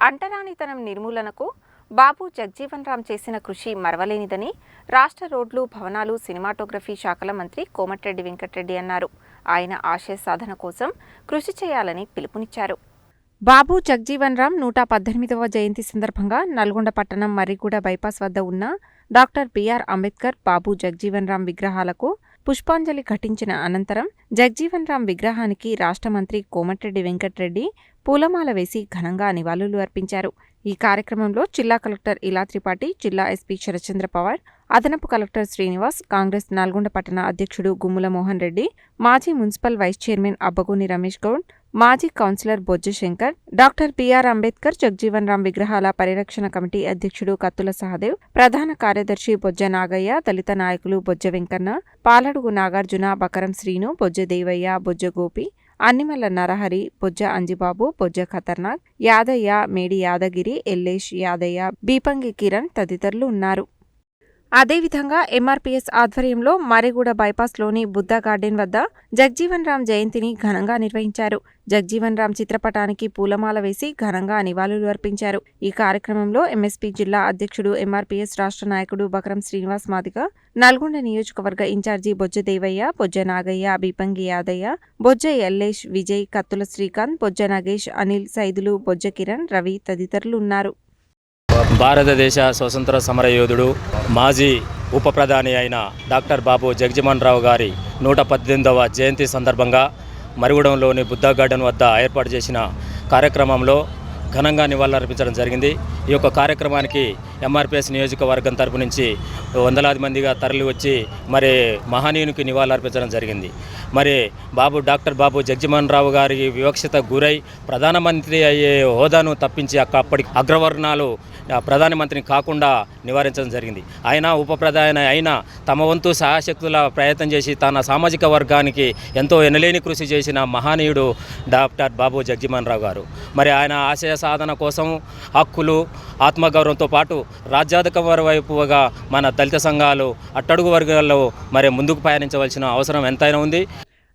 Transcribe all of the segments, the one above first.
అంటరానితనం నిర్మూలనకు బాబు జగ్జీవన్ రామ్ చేసిన కృషి మరవలేనిదని రాష్ట్ర రోడ్లు భవనాలు సినిమాటోగ్రఫీ శాఖల మంత్రి కోమటిరెడ్డి వెంకటరెడ్డి అన్నారు. ఆయన ఆశయ సాధన కోసం కృషి చేయాలని పిలుపునిచ్చారు. బాబు జగ్జీవన్ రామ్ నూట పద్దెనిమిదవ జయంతి సందర్భంగా నల్గొండ పట్టణం మర్రిగూడ బైపాస్ వద్ద ఉన్న డాక్టర్ బిఆర్ అంబేద్కర్ బాబు జగ్జీవన్ రామ్ విగ్రహాలకు పుష్పాంజలి ఘటించిన అనంతరం జగ్జీవన్ రామ్ విగ్రహానికి రాష్ట్ర మంత్రి కోమటిరెడ్డి వెంకటరెడ్డి పూలమాల వేసి ఘనంగా నివాళులు అర్పించారు. ఈ కార్యక్రమంలో జిల్లా కలెక్టర్ ఇలా త్రిపాఠి జిల్లా ఎస్పీ శరచంద్ర పవార్ అదనపు కలెక్టర్ శ్రీనివాస్ కాంగ్రెస్ నల్గొండ పట్టణ అధ్యక్షుడు గుమ్ముల మోహన్ రెడ్డి మాజీ municipal vice chairman Abbagoni Ramesh Goud మాజీ councillor Bojja Shankar doctor BR Ambedkar Jagjivan Ram విగ్రహాల పరిరక్షణ కమిటీ అధ్యక్షుడు కత్తుల సహదేవ్ ప్రధాన కార్యదర్శి బొజ్జ నాగయ్య దళిత నాయకులు బొజ్జ వెంకన్న పాలడుగు నాగార్జున బకరం శ్రీను బొజ్జ దేవయ్య బొజ్జ గోపి అన్నిమల్ల నరహరి బొజ్జ అంజిబాబు బొజ్జ ఖతర్నాక్ యాదయ్య మేడి యాదగిరి ఎల్లేష్ యాదయ్య బీపంగి కిరణ్ తదితరులు ఉన్నారు. అదేవిధంగా ఎంఆర్పీఎస్ ఆధ్వర్యంలో మారేగూడ బైపాస్లోని బుద్ధ గార్డెన్ వద్ద జగ్జీవన్ రామ్ జయంతిని ఘనంగా నిర్వహించారు. జగ్జీవన్ రామ్ చిత్రపటానికి పూలమాల వేసి ఘనంగా నివాళులు అర్పించారు. ఈ కార్యక్రమంలో ఎంఎస్పీ జిల్లా అధ్యక్షుడు ఎంఆర్పీఎస్ రాష్ట్ర నాయకుడు బకరం శ్రీనివాస్ మాదిగ నల్గొండ నియోజకవర్గ ఇన్ఛార్జి బొజ్జ దేవయ్య బొజ్జ నాగయ్య బీపంగి యాదయ్య బొజ్జ ఎల్లేష్ విజయ్ కత్తుల శ్రీకాంత్ బొజ్జ నాగేష్ అనిల్ సైదులు బొజ్జ కిరణ్ రవి తదితరులు ఉన్నారు. భారతదేశ స్వతంత్ర సమరయోధుడు మాజీ ఉప ప్రధాని అయిన డాక్టర్ బాబు జగజ్మోహన్ రావు గారి నూట పద్దెనిమిదవ జయంతి సందర్భంగా మరుగుడంలోని బుద్ధా గార్డెన్ వద్ద ఏర్పాటు చేసిన కార్యక్రమంలో ఘనంగా నివాళులర్పించడం జరిగింది. ఈ యొక్క కార్యక్రమానికి ఎంఆర్పిఎస్ నియోజకవర్గం తరపు నుంచి వందలాది మందిగా తరలి వచ్చి మరి మహనీయునికి నివాళులర్పించడం జరిగింది. మరి బాబు డాక్టర్ బాబు జగ్జిమోహన్ రావు గారి వివక్షత గురై ప్రధానమంత్రి అయ్యే హోదాను తప్పించి అక్క అప్పటి అగ్రవర్ణాలు ప్రధానమంత్రిని కాకుండా నివారించడం జరిగింది. ఆయన ఉప ప్రధాని అయినా తమ వంతు సహాయశక్తుల ప్రయత్నం చేసి తన సామాజిక వర్గానికి ఎంతో ఎనలేని కృషి చేసిన మహనీయుడు డాక్టర్ బాబు జగ్జీమన్ రావు గారు. మరి ఆయన ఆశయ సాధన కోసం హక్కులు ఆత్మగౌరవంతో పాటు రాజ్యాధిక వైపుగా మన దళిత సంఘాలు అట్టడుగు వర్గాల్లో మరి ముందుకు పయనించవలసిన అవసరం ఎంతైనా ఉంది.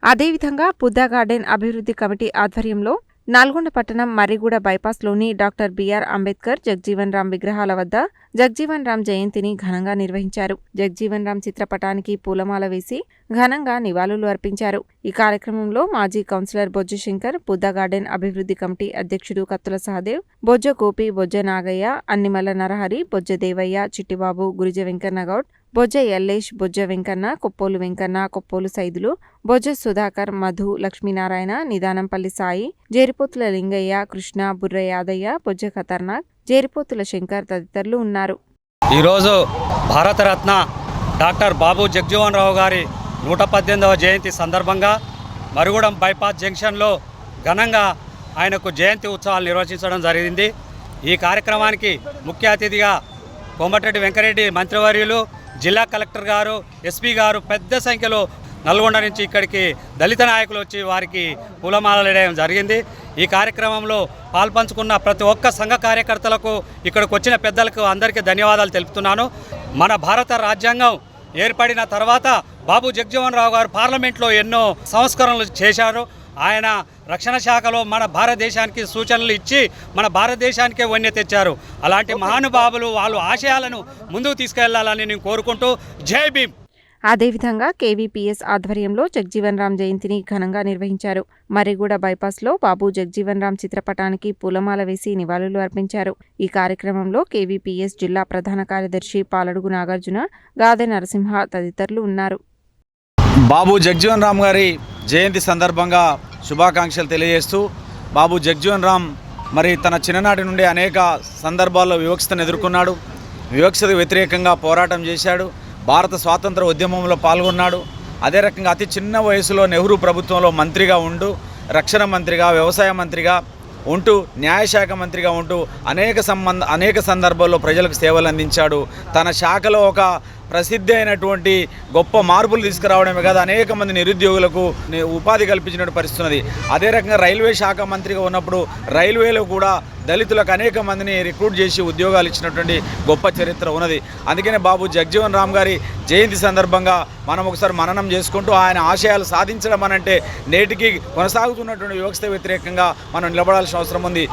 అదేవిధంగా పుద్దా గార్డెన్ అభివృద్ధి కమిటీ ఆధ్వర్యంలో నల్గొండ పట్టణం మర్రిగూడ బైపాస్లోని డాక్టర్ బిఆర్ అంబేద్కర్ జగ్జీవన్ రామ్ విగ్రహాల వద్ద జగ్జీవన్ రామ్ జయంతిని ఘనంగా నిర్వహించారు. జగ్జీవన్ రామ్ చిత్రపటానికి పూలమాల వేసి ఘనంగా నివాళులు అర్పించారు. ఈ కార్యక్రమంలో మాజీ కౌన్సిలర్ బొజ్జ శంకర్ బుద్ధ గార్డెన్ అభివృద్ధి కమిటీ అధ్యక్షుడు కత్తుల సహదేవ్ బొజ్జ గోపి బొజ్జ నాగయ్య అన్నిమల్ల నరహరి బొజ్జ దేవయ్య చిట్టిబాబు గురిజ వెంకన్నగౌడ్ బొజ్జ ఎల్లేష్ బొజ్జ వెంకన్న కొప్పోలు వెంకన్న కొప్పోలు సైదులు బొజ్జ సుధాకర్ మధు లక్ష్మీనారాయణ నిదానంపల్లి సాయి జేరిపోతుల లింగయ్య కృష్ణ బుర్ర యాదయ్య బొజ్జ ఖతర్నాక్ జేరిపోతుల శంకర్ తదితరులు ఉన్నారు. ఈరోజు భారతరత్న డాక్టర్ బాబు జగ్జీవన్ రావు గారి నూట పద్దెనిమిదవ జయంతి సందర్భంగా మరుగుడం బైపాస్ జంక్షన్లో ఘనంగా ఆయనకు జయంతి ఉత్సవాలు నిర్వహించడం జరిగింది. ఈ కార్యక్రమానికి ముఖ్య అతిథిగా కోమటిరెడ్డి వెంకరెడ్డి మంత్రివర్యులు జిల్లా కలెక్టర్ గారు ఎస్పీ గారు పెద్ద సంఖ్యలో నల్గొండ నుంచి ఇక్కడికి దళిత నాయకులు వచ్చి వారికి పూలమాలలు వేయడం జరిగింది. ఈ కార్యక్రమంలో పాల్పంచుకున్న ప్రతి ఒక్క సంఘ కార్యకర్తలకు ఇక్కడికి వచ్చిన పెద్దలకు అందరికీ ధన్యవాదాలు తెలుపుతున్నాను. మన భారత రాజ్యాంగం ఏర్పడిన తర్వాత బాబు జగ్జీవన్ రావు గారు పార్లమెంట్లో ఎన్నో సంస్కరణలు చేశారు. ఆయన రక్షణ శాఖలో మన భారతదేశానికి సూచనలు ఇచ్చి మన భారతదేశానికే వన్య తెచ్చారు. అలాంటి మహానుభావులు వాళ్ళు ఆశయాలను ముందుకు తీసుకెళ్ళాలని నేను కోరుకుంటూ జై భీమ్. అదేవిధంగా కేవీపీఎస్ ఆధ్వర్యంలో జగ్జీవన్ రామ్ జయంతిని ఘనంగా నిర్వహించారు. మర్రిగూడ బైపాస్లో బాబు జగ్జీవన్ రామ్ చిత్రపటానికి పూలమాల వేసి నివాళులు అర్పించారు. ఈ కార్యక్రమంలో కేవీపీఎస్ జిల్లా ప్రధాన కార్యదర్శి పాలడుగు నాగార్జున గాదె నరసింహ తదితరులు ఉన్నారు. బాబు జగ్జీవన్ రామ్ గారి జయంతి సందర్భంగా శుభాకాంక్షలు తెలియజేస్తూ బాబు జగ్జీవన్ రామ్ మరి తన చిన్ననాటి నుండి అనేక సందర్భాల్లో వివక్షతను ఎదుర్కొన్నాడు. వివక్షతకు వ్యతిరేకంగా పోరాటం చేశాడు. భారత స్వాతంత్ర ఉద్యమంలో పాల్గొన్నాడు. అదే రకంగా అతి చిన్న వయసులో నెహ్రూ ప్రభుత్వంలో మంత్రిగా ఉంటూ రక్షణ మంత్రిగా వ్యవసాయ మంత్రిగా ఉంటూ న్యాయశాఖ మంత్రిగా ఉంటూ అనేక సంబంధ అనేక సందర్భాల్లో ప్రజలకు సేవలు అందించాడు. తన శాఖలో ఒక ప్రసిద్ధి అయినటువంటి గొప్ప మార్పులు తీసుకురావడమే కాదు అనేక మంది నిరుద్యోగులకు ఉపాధి కల్పించినటువంటి పరిస్థితి ఉన్నది అదే రకంగా రైల్వే శాఖ మంత్రిగా ఉన్నప్పుడు రైల్వేలో కూడా దళితులకు అనేక మందిని రిక్రూట్ చేసి ఉద్యోగాలు ఇచ్చినటువంటి గొప్ప చరిత్ర ఉన్నది. అందుకనే బాబు జగ్జీవన్ రామ్ గారి జయంతి సందర్భంగా మనం ఒకసారి మననం చేసుకుంటూ ఆయన ఆశయాలు సాధించడం అనంటే నేటికి కొనసాగుతున్నటువంటి వ్యవస్థ వ్యతిరేకంగా మనం నిలబడాల్సిన అవసరం ఉంది.